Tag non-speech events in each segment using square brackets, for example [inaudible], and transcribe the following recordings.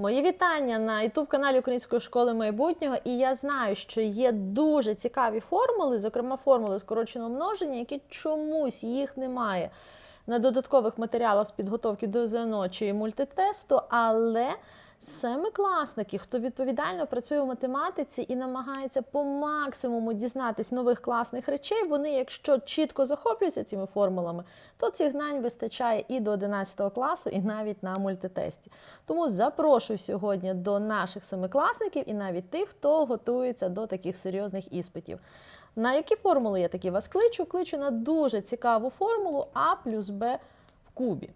Мої вітання на youtube каналі Української школи майбутнього. І я знаю, що є дуже цікаві формули, зокрема формули скороченого множення, які чомусь їх немає на додаткових матеріалах з підготовки до ЗНО чи мультитесту, але семикласники, хто відповідально працює в математиці і намагається по максимуму дізнатись нових класних речей, вони, якщо чітко захоплюються цими формулами, то цих знань вистачає і до 11 класу, і навіть на мультитесті. Тому запрошую сьогодні до наших семикласників і навіть тих, хто готується до таких серйозних іспитів. На які формули я такі вас кличу? Кличу на дуже цікаву формулу А плюс Б в кубі.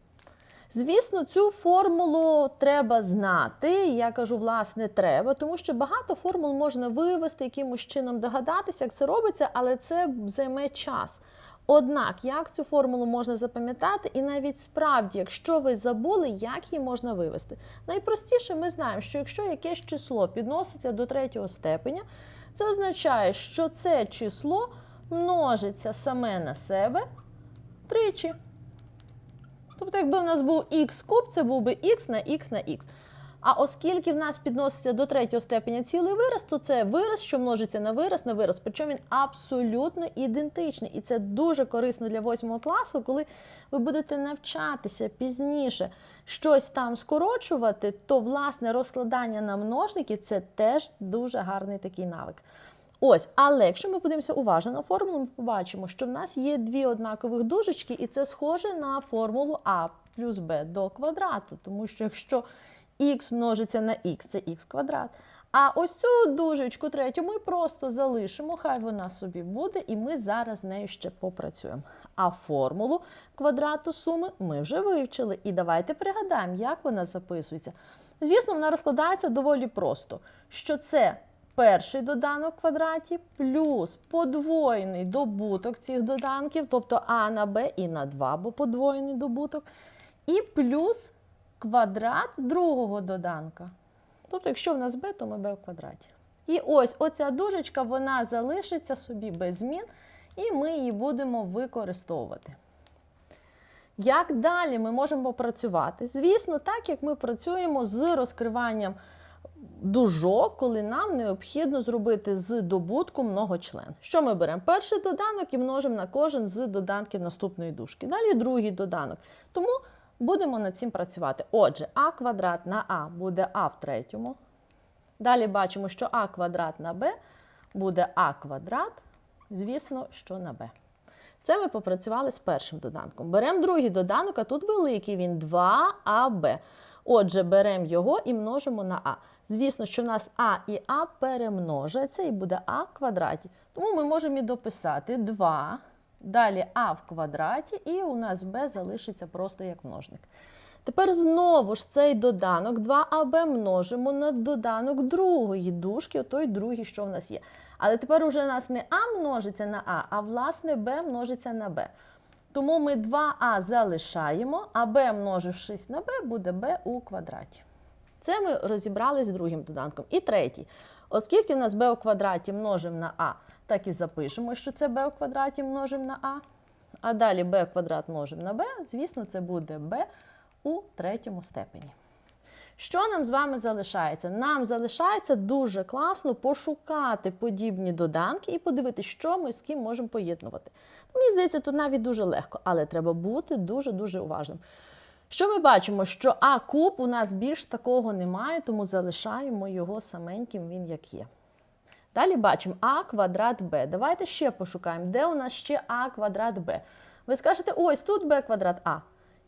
Звісно, цю формулу треба знати. Я кажу, власне, треба, тому що багато формул можна вивести, якимось чином догадатися, як це робиться, але це займе час. Однак, як цю формулу можна запам'ятати, і навіть справді, якщо ви забули, як її можна вивести. Найпростіше ми знаємо, що якщо якесь число підноситься до третього степеня, це означає, що це число множиться саме на себе тричі. Тобто, якби в нас був х куб, це був би х на х на х. А оскільки в нас підноситься до третього степеня цілий вираз, то це вираз, що множиться на вираз на вираз. Причому він абсолютно ідентичний. І це дуже корисно для восьмого класу, коли ви будете навчатися пізніше щось там скорочувати, то власне розкладання на множники це теж дуже гарний такий навик. Ось, але якщо ми подивимося уважно на формулу, ми побачимо, що в нас є дві однакових дужечки, і це схоже на формулу А плюс Б до квадрату. Тому що якщо х множиться на х, це х квадрат. А ось цю дужечку третю ми просто залишимо, хай вона собі буде, і ми зараз з нею ще попрацюємо. А формулу квадрату суми ми вже вивчили. І давайте пригадаємо, як вона записується. Звісно, вона розкладається доволі просто, що це перший доданок в квадраті плюс подвоєний добуток цих доданків, тобто а на b і на 2, бо подвоєний добуток, і плюс квадрат другого доданка. Тобто, якщо в нас b, то ми b в квадраті. І ось оця дужечка, вона залишиться собі без змін, і ми її будемо використовувати. Як далі ми можемо працювати? Звісно, так як ми працюємо з розкриванням дужок, коли нам необхідно зробити з добутку многочлен. Що ми беремо? Перший доданок і множимо на кожен з доданків наступної дужки. Далі другий доданок. Тому будемо над цим працювати. Отже, а квадрат на а буде а в третьому. Далі бачимо, що а квадрат на b буде а квадрат, звісно, що на b. Це ми попрацювали з першим доданком. Беремо другий доданок, а тут великий він 2аб. Отже, беремо його і множимо на а. Звісно, що в нас а і а перемножаться і буде а в квадраті. Тому ми можемо і дописати 2, далі а в квадраті, і у нас b залишиться просто як множник. Тепер знову ж цей доданок 2аб множимо на доданок другої дужки, той другий, що в нас є. Але тепер уже у нас не а множиться на а, а власне b множиться на b. Тому ми 2а залишаємо, а b множившись на b, буде b у квадраті. Це ми розібрали з другим доданком. І третій. Оскільки в нас b у квадраті множимо на а, так і запишемо, що це b у квадраті множимо на а. А далі b квадрат множимо на b, звісно, це буде b у третьому степені. Що нам з вами залишається? Нам залишається дуже класно пошукати подібні доданки і подивитися, що ми з ким можемо поєднувати. Мені здається, тут навіть дуже легко, але треба бути дуже-дуже уважним. Що ми бачимо? Що А куб у нас більш такого немає, тому залишаємо його саменьким, він як є. Далі бачимо А квадрат Б. Давайте ще пошукаємо, де у нас ще А квадрат Б. Ви скажете, ось тут Б квадрат А.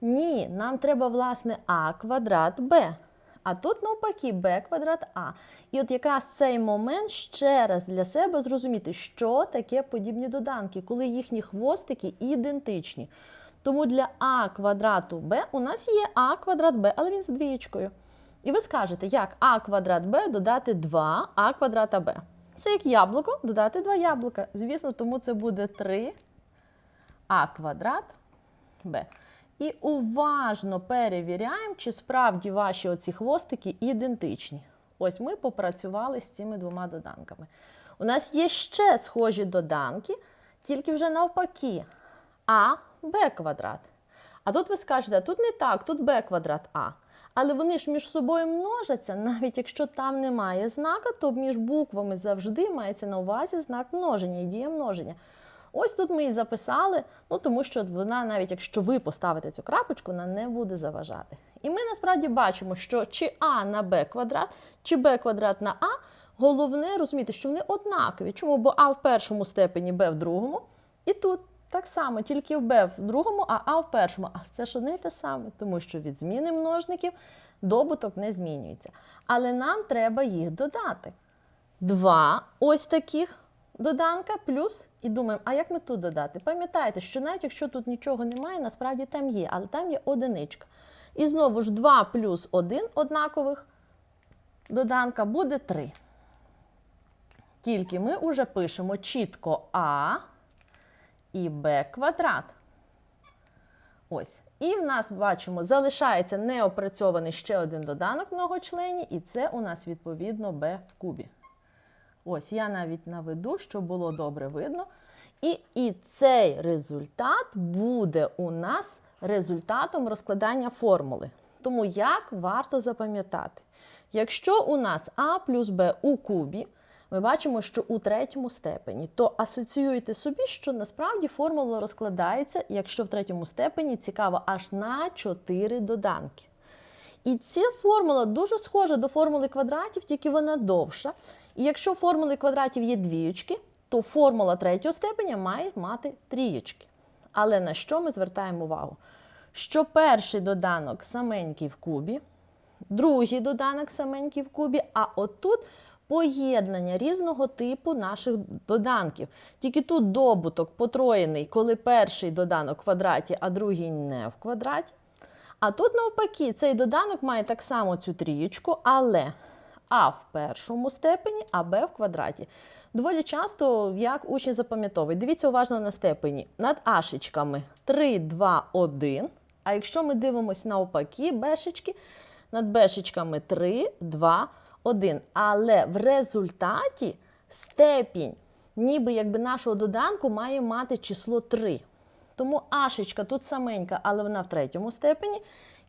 Ні, нам треба, власне, А квадрат Б. А тут навпаки b квадрат А. І от якраз цей момент ще раз для себе зрозуміти, що таке подібні доданки, коли їхні хвостики ідентичні. Тому для А квадрату b у нас є А квадрат b, але він з двієчкою. І ви скажете, як А квадрат b додати 2 А квадрата b. Це як яблуко додати 2 яблука. Звісно, тому це буде 3 А квадрат b. І уважно перевіряємо, чи справді ваші оці хвостики ідентичні. Ось ми попрацювали з цими двома доданками. У нас є ще схожі доданки, тільки вже навпаки. А, Б квадрат. А тут ви скажете, тут не так, тут Б квадрат А. Але вони ж між собою множаться, навіть якщо там немає знака, то між буквами завжди мається на увазі знак множення і дія множення. Ось тут ми і записали, ну тому що вона, навіть якщо ви поставите цю крапочку, вона не буде заважати. І ми насправді бачимо, що чи а на b квадрат, чи b квадрат на а, головне розуміти, що вони однакові. Чому? Бо а в першому степені, b в другому, і тут так само, тільки в b в другому, а а в першому. А це ж одне й те саме, тому що від зміни множників добуток не змінюється. Але нам треба їх додати. Два ось таких доданка плюс і думаємо, а як ми тут додати? Пам'ятайте, що навіть якщо тут нічого немає, насправді там є, але там є одиничка. І знову ж 2 плюс 1 однакових доданка буде 3. Тільки ми вже пишемо чітко А і Б квадрат. Ось. І в нас бачимо, залишається неопрацьований ще один доданок многочлені, і це у нас відповідно b в кубі. Ось я навіть наведу, щоб було добре видно. І, і цей результат буде у нас результатом розкладання формули. Тому як варто запам'ятати? Якщо у нас а плюс b у кубі, ми бачимо, що у третьому степені, то асоціюйте собі, що насправді формула розкладається, якщо в третьому степені цікаво, аж на 4 доданки. І ця формула дуже схожа до формули квадратів, тільки вона довша. І якщо формули квадратів є двіючки, то формула третього степеня має мати трієчки. Але на що ми звертаємо увагу? Що перший доданок саменький в кубі, другий доданок саменький в кубі, а отут поєднання різного типу наших доданків. Тільки тут добуток потроєний, коли перший доданок в квадраті, а другий не в квадраті. А тут, навпаки, цей доданок має так само цю трієчку, але А в першому степені, а Б в квадраті. Доволі часто, як учні запам'ятовують, дивіться уважно на степені. Над ашечками 3, 2, 1. А якщо ми дивимося навпаки, бешечки, над бешечками 3, 2, 1. Але в результаті степінь, ніби якби нашого доданку, має мати число 3. Тому ашечка тут саменька, але вона в третьому степені.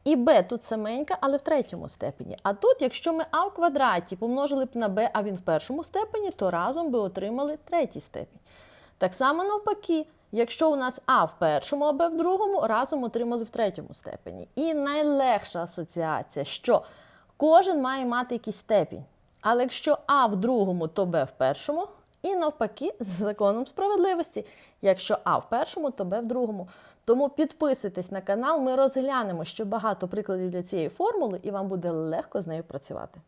І b тут саменька, але в третьому степені. А тут, якщо ми а в квадраті помножили б на b, а він в першому степені, то разом би отримали третій степінь. Так само навпаки, якщо у нас а в першому, а b в другому, разом отримали в третьому степені. І найлегша асоціація, що кожен має мати якийсь степінь. Але якщо а в другому, то b в першому. І навпаки, [laughs] з законом справедливості. Якщо А в першому, то Б в другому. Тому підписуйтесь на канал, ми розглянемо ще багато прикладів для цієї формули, і вам буде легко з нею працювати.